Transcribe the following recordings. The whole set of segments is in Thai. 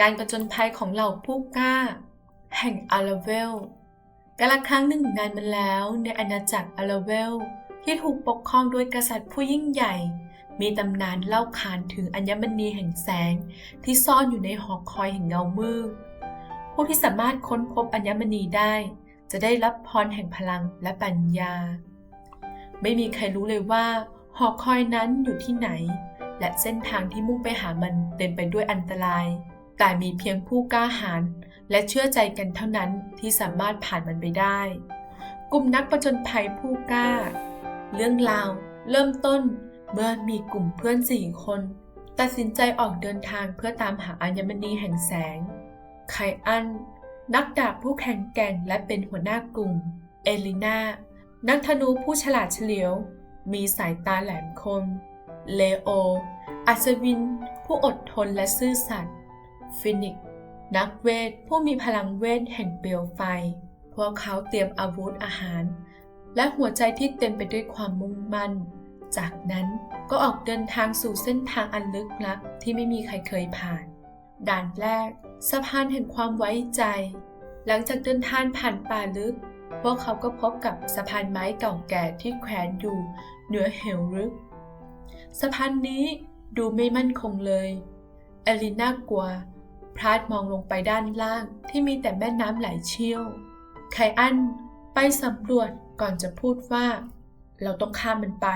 การประจนภัยของเหล่าผู้กล้า แห่งอาราเวลกาลครั้งหนึ่งนานมาแล้วในอาณาจักรอาราเวล ที่ถูกปกครองโดยกษัตริย์ผู้ยิ่งใหญ่ มีตำนานเล่าขานถึงอัญมณีแห่งแสงที่ซ่อนอยู่ในหอคอยแห่งเงามืดผู้ที่สามารถค้นพบอัญมณีได้ จะได้รับพรแห่งพลังและปัญญา ไม่มีใครรู้เลยว่า หอคอยนั้นอยู่ที่ไหน และเส้นทางที่มุ่งไปหามันเต็มไปด้วยอันตราย แต่มีเพียงผู้กล้าหาญและเชื่อใจกันเท่านั้นที่สามารถผ่านมันไปได้ กลุ่มนักประจนภัยผู้กล้า เรื่องราวเริ่มต้นเมื่อมีกลุ่มเพื่อนสี่คน ตัดสินใจออกเดินทางเพื่อตามหาอัญมณีแห่งแสง ไคอัน นักดาบผู้แข็งแกร่งและเป็นหัวหน้ากลุ่ม เอลินานักธนูผู้ฉลาดเฉลียว มีสายตาแหลมคม เลโอ อัศวิน ผู้อดทนและซื่อสัตย์ ฟินิกซ์นักเวทผู้มีพลังเวทแห่งเปลวไฟ พวกเขาเตรียมอาวุธอาหาร และหัวใจที่เต็มไปด้วยความมุ่งมั่น จากนั้นก็ออกเดินทางสู่เส้นทางอันลึกลับที่ไม่มีใครเคยผ่าน ด่านแรกสะพานแห่งความไว้ใจ หลังจากเดินทางผ่านป่าลึก พวกเขาก็พบกับสะพานไม้เก่าแก่ที่แขวนอยู่เหนือเหวลึก สะพานนี้ดูไม่มั่นคงเลย เอลิน่ากลัว พลาดมองลงไปด้านล่างที่มีแต่แม่น้ำไหลเชี่ยว ไคอันไปสำรวจก่อนจะพูดว่า เราต้องข้ามมันไป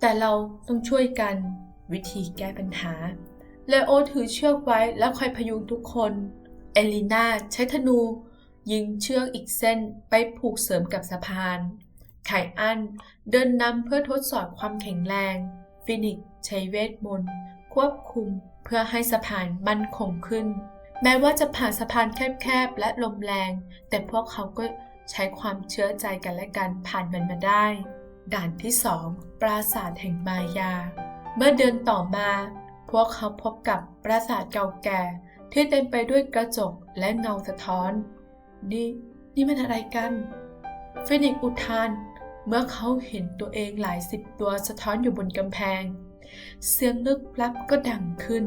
แต่เราต้องช่วยกันวิธีแก้ปัญหา เลโอถือเชือกไว้แล้วคอยพยุงทุกคน เอลิน่าใช้ธนู ยิงเชือกอีกเส้นไปผูกเสริมกับสะพาน ไคอันเดินนำเพื่อทดสอบความแข็งแรง ฟินิกใช้เวทมนต์ควบคุม เพื่อให้สะพานมั่นคงขึ้น แม้ว่าจะผ่านสะพานแคบๆและลมแรง แต่พวกเขาก็ใช้ความเชื่อใจกันและกันผ่านมันมาได้ ด่านที่สองปราสาทแห่งมายา เมื่อเดินต่อมา พวกเขาพบกับปราสาทเก่าแก่ ที่เต็มไปด้วยกระจกและเงาสะท้อน นี่ นี่มันอะไรกันฟินิกซ์อุทาน เมื่อเขาเห็นตัวเองหลายสิบตัวสะท้อนอยู่บนกำแพง เสียงลึกลับก็ดังขึ้น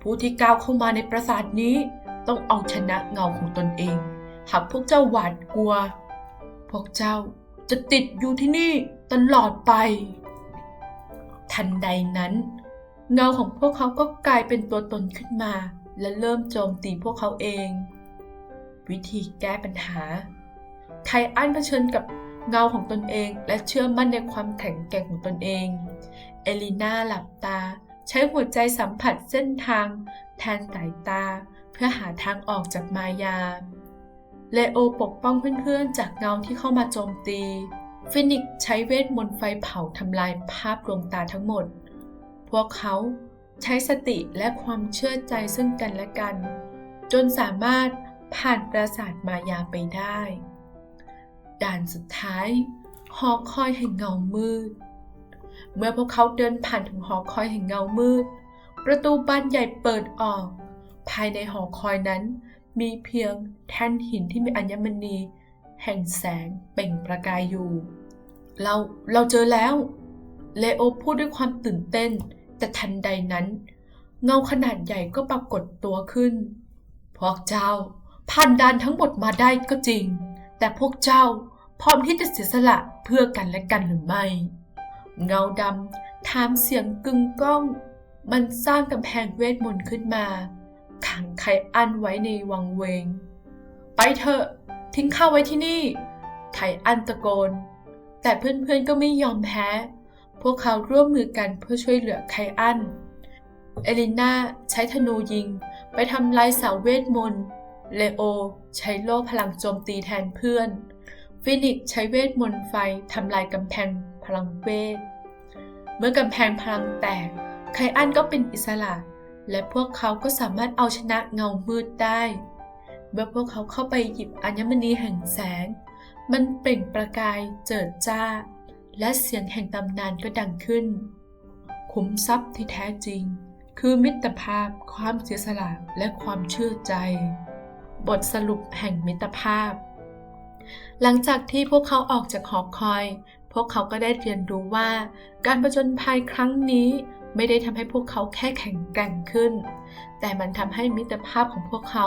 ผู้ที่ก้าวเข้ามาในปราสาทนี้ต้องเอาชนะเงาของตนเอง หากพวกเจ้าหวาดกลัว พวกเจ้าจะติดอยู่ที่นี่ตลอดไป ทันใดนั้น เงาของพวกเขาก็กลายเป็นตัวตนขึ้นมา และเริ่มโจมตีพวกเขาเอง วิธีแก้ปัญหา ไทอันเผชิญกับเงาของตนเองและเชื่อมั่นในความแข็งแกร่งของตนเอง เอลิน่าหลับตา ใช้หัวใจสัมผัสเส้นทาง แทนสายตา เพื่อหาทางออกจากมายา เลโอปกป้องเพื่อนๆ จากเงาที่เข้ามาโจมตี ฟินิกใช้เวทมนต์ไฟเผาทำลายภาพดวงตาทั้งหมด พวกเขาใช้สติและความเชื่อใจซึ่งกันและกัน จนสามารถผ่านปราสาทมายาไปได้ ด่านสุดท้าย หอคอยแห่งเงามืด เมื่อพวกเขาเดินผ่านถึงหอคอยแห่งเงามืด ประตูบานใหญ่เปิดออก ภายในหอคอยนั้น มีเพียงแท่นหินที่มีอัญมณี แห่งแสงเปล่งประกายอยู่ เราเราเจอแล้ว เลโอพูดด้วยความตื่นเต้น แต่ทันใดนั้น เงาขนาดใหญ่ก็ปรากฏตัวขึ้น พวกเจ้าผ่านด่านทั้งหมดมาได้ก็จริง แต่พวกเจ้าพร้อมที่จะเสียสละเพื่อกันและกันหรือไม่ เงาดำถามเสียงกึงก้อง มันสร้างกำแพงเวทมนต์ขึ้นมา ขังไคอันไว้ในวังเวง ไปเถอะ ทิ้งข้าไว้ที่นี่ ไคอันตะโกน แต่เพื่อนๆก็ไม่ยอมแพ้ พวกเขาร่วมมือกันเพื่อช่วยเหลือไคอัน เอลิน่าใช้ธนูยิง ไปทำลายเสาเวทมนต์ เลโอ ใช้โล่พลังโจมตีแทนเพื่อนฟินิกใช้เวทมนต์ไฟทำลายกำแพง พลังเวทเมื่อกำแพงพลังแตก ไคอันก็เป็นอิสระ และพวกเขาก็สามารถเอาชนะเงามืดได้ เมื่อพวกเขาเข้าไปหยิบอัญมณีแห่งแสง มันเปล่งประกายเจิดจ้า และเสียงแห่งตำนานก็ดังขึ้นคุ้มทรัพย์ที่แท้จริง คือมิตรภาพ ความเสียสละและความเชื่อใจ บทสรุปแห่งมิตรภาพหลังจากที่พวกเขาออกจากหอคอย พวกเขาก็ได้เรียนรู้ว่า การประจนภัยครั้งนี้ไม่ได้ทำให้พวกเขาแค่แข็งแกร่งขึ้น แต่มันทำให้มิตรภาพของพวกเขา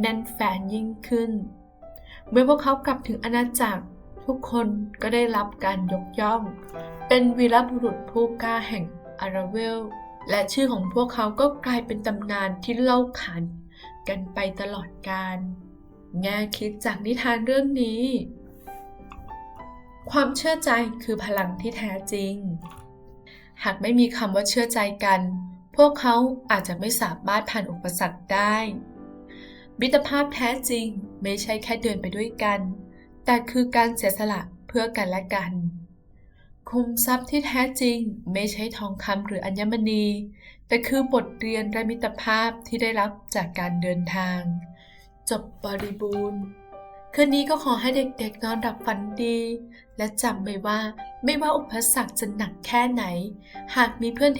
แน่นแฟนยิ่งขึ้น เมื่อพวกเขากลับถึงอาณาจักร ทุกคนก็ได้รับการยกย่อง เป็นวีรบุรุษผู้กล้าแห่งอาราเวล และชื่อของพวกเขาก็กลายเป็นตำนานที่เล่าขานกันไปตลอดกาลแง่คิดจากนิทานเรื่องนี้ ความเชื่อใจคือพลังที่แท้จริง หากไม่มีคำว่าเชื่อใจกัน พวกเขาอาจจะไม่สามารถผ่านอุปสรรคได้ มิตรภาพแท้จริงไม่ใช่แค่เดินไปด้วยกัน แต่คือการเสียสละเพื่อกันและกัน คุมทรัพย์ที่แท้จริงไม่ใช่ทองคำหรืออัญมณี แต่คือบทเรียนและมิตรภาพที่ได้รับจากการเดินทาง จบบริบูรณ์ คืนนี้ก็ขอให้เด็กๆนอนหลับฝันดี และจำไว้ว่าไม่ว่าอุปสรรคจะหนักแค่ไหน หากมีเพื่อน